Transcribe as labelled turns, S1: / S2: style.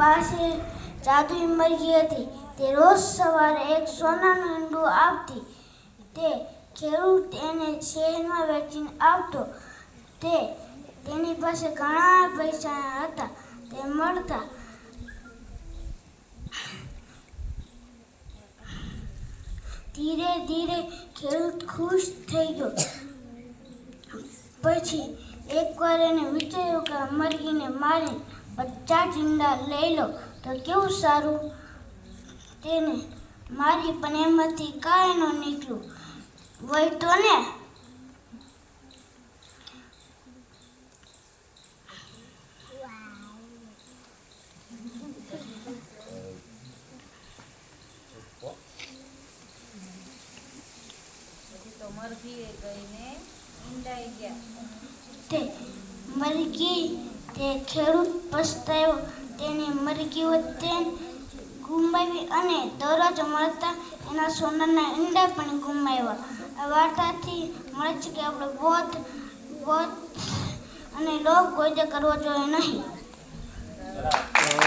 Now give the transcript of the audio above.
S1: પાસે જાદુઈ મરઘી હતી. તે રોજ સવારે એક સોનાનું ઈંડું આપતી. તે ખેડૂત એને શહેરમાં વેચીને આવતો તે તેની પાસે ઘણા પૈસા હતા. તે મળતા ધીરે ધીરે ખેડૂત ખુશ થઈ ગયો. પછી એકવાર એને વિચાર્યું કે મરઘીને મારીને પચાસ જિંદા લઈ લો. તો કેવું સારું? તેને મારી પણ એમાંથી કાંઈ ન નીકળ્યું. વય તો ને.
S2: મરઘી ગઈને ઈંડાઈ ગયા
S1: મરઘી તે ખેડૂત પસ્તાયો તેની મરઘી વચ્ચે ગુમાવી અને દરરોજ મળતા એના સોનાના ઈંડા પણ ગુમાવ્યા. આ વાર્તાથી મળે છે કે આપણે બોધ બોધ અને લોક કોઈ કરવો જોઈએ નહીં.